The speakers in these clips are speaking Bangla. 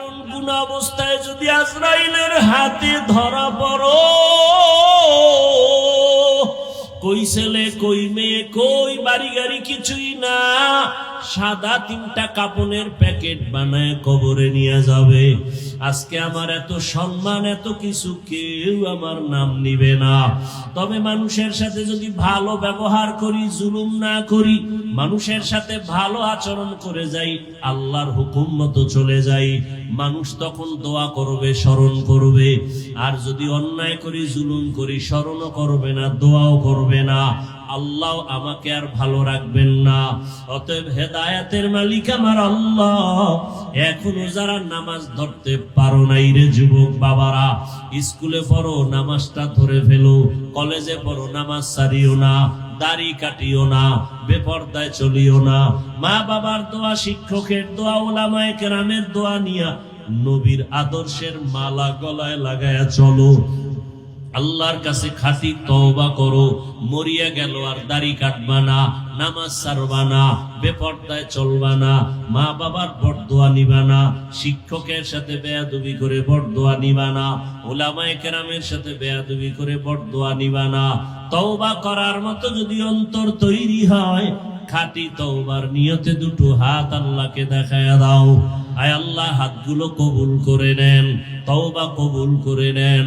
কারণ কোন অবস্থায় যদি আজরাইলের হাতে ধরা পড়ো, কই ছেলে, কই মেয়ে, কই বাড়ি গাড়ি কিছুই না। সাদা তিনটা কাপনের প্যাকেট বানায় কবরে নিয়ে যাবে। আজকে আমার এত সম্মান, এত কিছু কেউ আমার নাম নিবে না। তবে মানুষের সাথে যদি ভালো ব্যবহার করি, জুলুম না করি, মানুষের সাথে ভালো আচরণ করে যাই, আল্লাহর হুকুম মতো চলে যাই। মানুষ তখন দোয়া করবে, স্মরণ করবে। আর যদি অন্যায় করি, জুলুম করি, স্মরণও করবে না, দোয়াও করবে না। আল্লাহ আমাকে আর ভালো রাখবেন না। অতএব হেদায়াতের মালিক আমার আল্লাহ। এখনও যারা নামাজ ধরতে পারো নাই রে যুবক বাবারা, স্কুলে পড়ো, নামাজটা ধরে ফেলো, কলেজে পড়ো, নামাজ সারিও না, দাড়ি কাটিও না, বেপর্দায় চলিও না। মা বাবার দোয়া, শিক্ষকের দোয়া, ওলামায় কেরামের দোয়া নিয়া নবীর আদর্শের মালা গলায় লাগায়া চলো। আল্লাহর কাছে খাঁটি তওবা করো, মরিয়া গেল আর দাড়ি কাটবা না, নামাজ সারবা না, বেপর্দায় চলবা না মা বাবার বরদোয়া নিবা না, শিক্ষকের সাথে বেয়াদবি করে বরদোয়া নিবা না, ওলামায়ে কেরামের সাথে বেয়াদবি করে বরদোয়া নিবা না। তওবা করার মতো যদি অন্তর তৈরি হয়, খাঁটি তওবার নিয়তে দুটো হাত আল্লাহকে দেখায় দাও। আয় আল্লাহ, হাতগুলো কবুল করে নেন, তওবা কবুল করে নেন।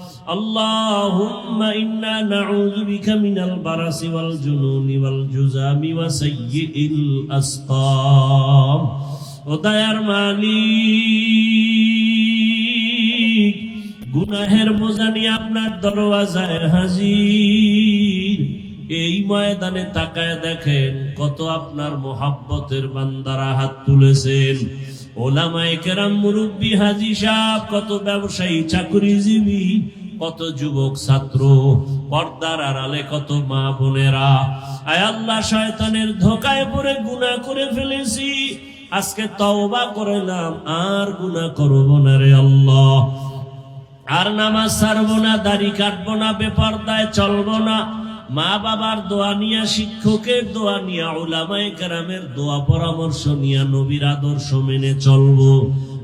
اللهم إنا نعوذ بك من البرس والجنون والجزام وسيء الأسقام ودير মালিক গুনাহের বোঝা নিয়ে আপনার দরওয়াজায় হাজির এই ময়দানে তাকায় দেখেন কত আপনার মোহাব্বতের বান্দারা হাত তুলেছেন ওলামায়ে কেরাম মুরব্বী হাজি সাহ কত ব্যবসায়ী চাকরিজীবী কত যুবক ছাত্র, পর্দার আড়ালে কত মা বোনেরা। আয় আল্লাহ, শয়তানের ধোকায় পড়ে গুনাহ করে ফেলেছি। আজকে তওবা করলাম, আর গুনাহ করব না রে আল্লাহ। আর নামাজ ছাড়বো না, দাড়ি কাটবো না, বেপরদায় চলবো না। মা বাবার দোয়া নিয়া, শিক্ষকের দোয়া নিয়া ওলামায়ে কেরামের দোয়া পরামর্শ নিয়া, নবীর আদর্শ মেনে চলবো।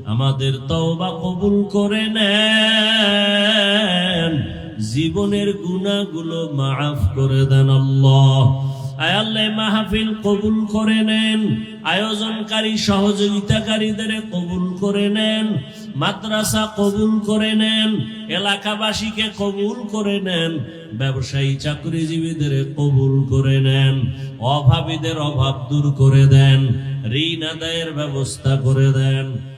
আমাদের তওবা কবুল করে নেন। জীবনের গুণাগুলো মাফ করে দেন আল্লাহ। আয় আল্লাহ মাহফিল কবুল করে নেন। আয়োজনকারী, সহযোগিতাকারীদের কবুল করে নেন। মাদ্রাসা কবুল করে নেন। এলাকাবাসীকে কবুল করে নেন। ব্যবসায়ী, চাকরিজীবীদের কবুল করে নেন। অভাবীদের অভাব দূর করে দেন। ঋণ আদায়ের ব্যবস্থা করে দেন।